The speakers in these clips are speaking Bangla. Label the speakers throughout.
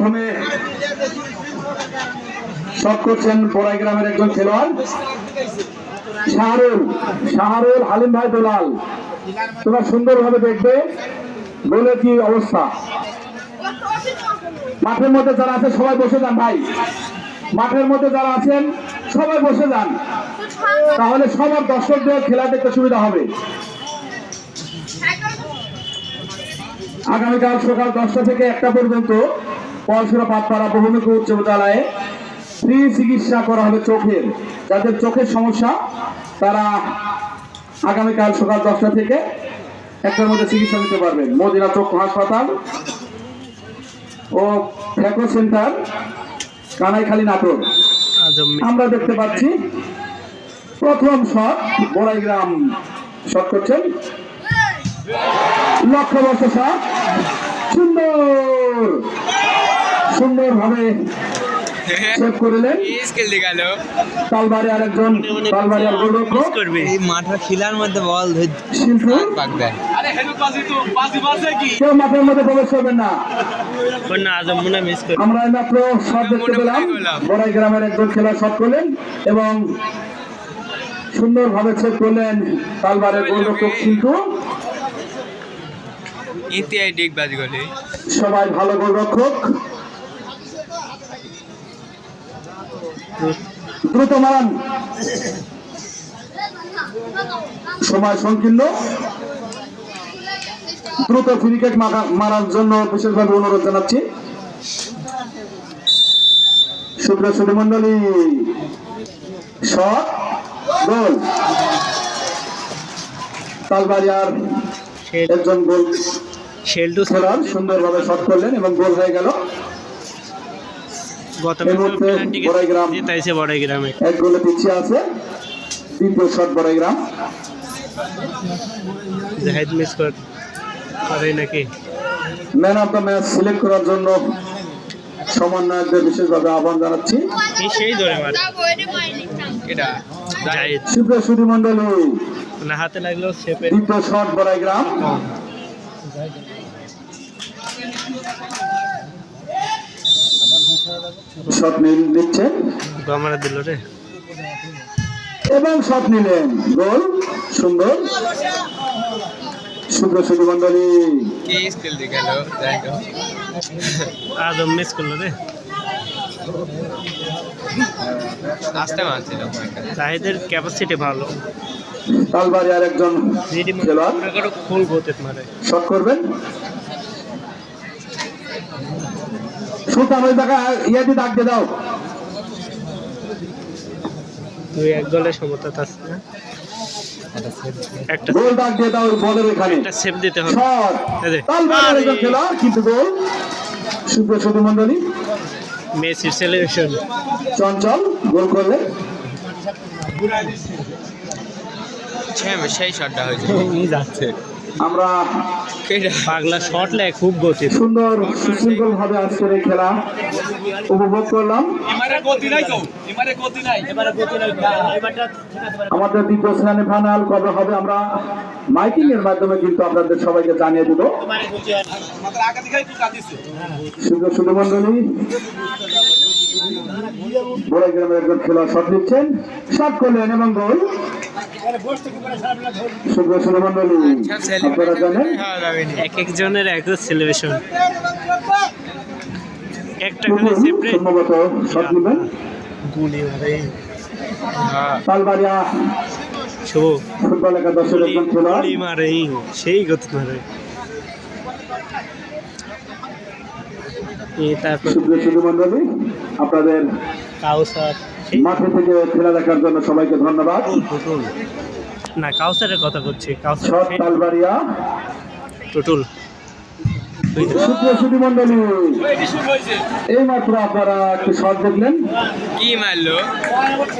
Speaker 1: প্রথমে শট করছেন বড়াই গ্রামের একজন খেলোয়াড়। শাহরুল শাহরুল হালিম ভাই দোলাল। তোমরা সুন্দরভাবে দেখবে বলে কি অবস্থা। মাঠের মধ্যে যারা আছে, সবাই বসে যান ভাই। মাঠের মধ্যে যারা আছেন, সবাই বসে যান। তাহলে সবার দর্শকদের খেলা দেখতে সুবিধা হবে। আগামীকাল সকাল দশটা থেকে একটা পর্যন্ত পড়াশোনা পাতপাড়া বহুমুখী উচ্চ বিদ্যালয়ে ফ্রি চিকিৎসা করা হবে চোখের। যাদের চোখের সমস্যা, তারা আগামীকাল সকাল দশটা থেকে একটার মধ্যে চিকিৎসা নিতে পারবেন। মদিনা চক্ষু হাসপাতাল ও ফ্যাকো সেন্টার, কানাইখালী নাটোর। আমরা দেখতে পাচ্ছি, প্রথম শট, বড়াইগ্রাম শট করছেন। লক্ষ্য বর্ষ সুন্দর! সুন্দর ভাবে সেভ করিলেন
Speaker 2: স্কিল দেখাল।
Speaker 1: তালবাড়ি আরেকজন তালবাড়ি আর গোলরক্ষক।
Speaker 2: করবে। এই মাঠের খিলার মধ্যে বল ধরে
Speaker 1: শিল্পু?
Speaker 2: পাক দেয়।
Speaker 1: কেউ মাঠের মধ্যে প্রবেশ করবেন না।
Speaker 2: না আজম মনে মিস করে
Speaker 1: আমরা মাত্র শট দেখতে পেলাম। বড়াই গ্রামের একজন খেলা শট করলেন এবং সুন্দরভাবে সেভ করলেন তালবাড়ের গোলরক্ষক শিল্পু।
Speaker 2: ইতিহাস গলে।
Speaker 1: সবাই ভালো গোলরক্ষক। দ্রুত মারান সময় সংকীর্ণ। দ্রুত মারার জন্য বিশেষভাবে অনুরোধ জানাচ্ছি। সুপ্রিয় শট গোল। তালবাড়িয়ার একজন গোল সুন্দরভাবে শট করলেন এবং গোল হয়ে গেল।
Speaker 2: গত
Speaker 1: মুহূর্তে বড়াইগ্রাম
Speaker 2: জিতাইছে বড়াই গ্রামে
Speaker 1: এক গোলে পিছিয়ে আছে। দ্বিতীয় শট বড়াইগ্রাম।
Speaker 2: জাহিদ মিস কর করে নাকি?
Speaker 1: Man of the match select করার জন্য সমন্বয়কদের বিশেষভাবে আহ্বান জানাচ্ছি।
Speaker 2: সেই ধরে মার এটা জাহিদ
Speaker 1: সুপ্রিয় সুধী মন্ডলী
Speaker 2: না হাতে লাগল শেপে
Speaker 1: দ্বিতীয় শট বড়াইগ্রাম। শট নিল দিচ্ছেন
Speaker 2: গমারা দিল রে।
Speaker 1: এবং শট নিলেন গোল সুন্দর। মন্ডলী
Speaker 2: কি স্কিল দেখাল দেখো আজম মিস করল রে। আসতে ক্যাপাসিটি ভালো।
Speaker 1: তালবাড়ি আর একজন খেলোয়াড়।
Speaker 2: ফুল গতিত মারে।
Speaker 1: শট করবেন? সুলতান ওই জায়গা ইয়ে দাগ দিয়ে দাও।
Speaker 2: তুই এক দলের সমতা আছে না? একটা
Speaker 1: গোল দাগ দিয়ে দাও বলের এখানে।
Speaker 2: একটা সেভ দিতে হবে।
Speaker 1: শট।
Speaker 2: এই যে।
Speaker 1: তালবাড়ি একজন খেলোয়াড় কিন্তু গোল। সুপ্রিয় সুধী মন্ডলী
Speaker 2: মেসির সেলিব্রেশন
Speaker 1: চঞ্চল গোল করলেন
Speaker 2: সেই শটটা হয়েছে। যাচ্ছে।
Speaker 1: আমরা
Speaker 2: পাগলা শট লেগ খুব গতি
Speaker 1: সুন্দর সুশৃঙ্খল ভাবে আজকের এই খেলা উপভোগ করলাম। আমাদের দ্বিতীয় ফাইনাল কবে হবে আমরা মাইকিং এর মাধ্যমে কিন্তু আপনাদের সবাইকে জানিয়ে দিব। শুধু শুধু মন্ডলী বড় গ্রামের একজন খেলোয়াড় শট নিচ্ছেন। শট করলেন এবং গোল শুভ শুভ
Speaker 2: এক একজনের এক সেলিব্রেশন একটা খালি
Speaker 1: টুকুন
Speaker 2: সেপারেট
Speaker 1: সম্ভবত শট নেবেন
Speaker 2: গুলি মারে
Speaker 1: তালবাড়িয়া
Speaker 2: শুভ।
Speaker 1: ফুটবল একাদশের একজন খেলোয়াড়।
Speaker 2: গুলি মারে সেই গতি মারে। এই তারপর
Speaker 1: শুধু মন্ডলী আপনাদের
Speaker 2: কাউসার।
Speaker 1: মাঠে থেকে খেলা দেখার জন্য সবাইকে ধন্যবাদ।
Speaker 2: না কাউসারের কথা করছি কাউসার
Speaker 1: তালবাড়িয়া।
Speaker 2: টুটুল।
Speaker 1: মন্ডলী এই মাত্র আপনারা একটি শট দেখলেন।
Speaker 2: কি মারলো?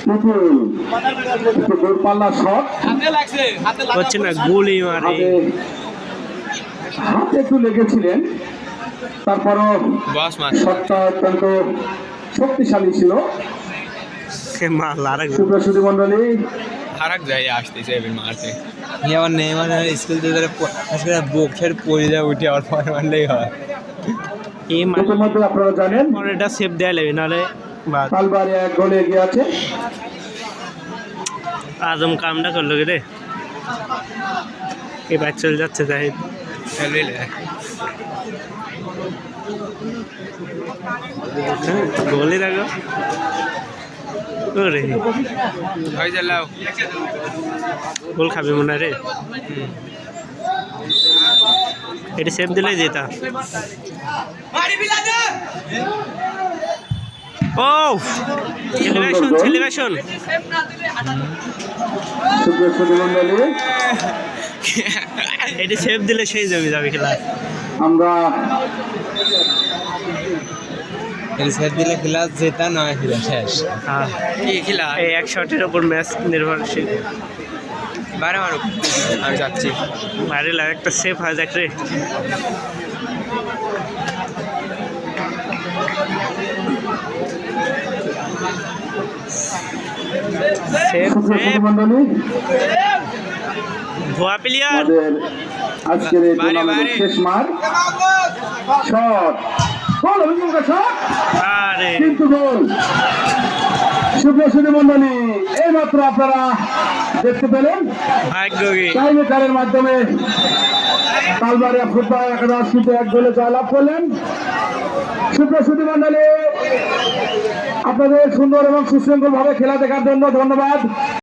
Speaker 1: পুতুল শট।
Speaker 2: হচ্ছে না গুলি মারে।
Speaker 1: হাতে হাতে একটু লেগেছিলেন তারপরও শটটা অত্যন্ত শক্তিশালী ছিল।
Speaker 2: মাল আর এক
Speaker 1: সুপ্রিয় শুধু মন্ডলী
Speaker 2: ফারাক যায় আসতেছে এবার মারতে আবার নেইমার স্কুল থেকে আজকে বক্ষের পরিজা উঠে আবার পরে মারলেই হয়। এই মা-
Speaker 1: ইতিমধ্যে আপনারা জানেন।
Speaker 2: পরেরটা সেভ দেয়া লাগবে নাহলে বাদ।
Speaker 1: এক গোলে এগিয়ে আছে।
Speaker 2: আজম কামটা করল রে? এবার চলে যাচ্ছে জাহিদ গোলে দেখো ওরে। গোল খাবে মনে হয় রে। এটা সেভ দিলেই যেতা ও সেলিব্রেশন সেলিব্রেশন এটা সেভ দিলে সেই জমি যাবে খেলা।
Speaker 1: আমরা
Speaker 3: রিসার্চ দিলে ক্লাস জেতা নয় খেলা শেষ।
Speaker 2: হ্যাঁ
Speaker 3: কি খেলা?
Speaker 2: এই এক শটের ওপর ম্যাচ নির্ভরশীল।
Speaker 3: বারে মারুক আমি যাচ্ছি।
Speaker 2: ভারী লাগে একটা সেফ হয় দেখ রে। ভুয়া প্লেয়ার
Speaker 1: আজকের এই টুর্নামেন্টের শেষ মার শট কিন্তু গোল মন্ডলী এইমাত্র আপনারা দেখতে পেলেন
Speaker 2: ভাগ্য কি
Speaker 1: টাইমেকারের মাধ্যমে তালবাড়িয়া ফুটবল একাদশীতে এক গোলে জয়লাভ করলেন। সুপ্রিয় সুধী মন্ডলী আপনাদের সুন্দর এবং সুশৃঙ্খল ভাবে খেলা দেখার জন্য ধন্যবাদ।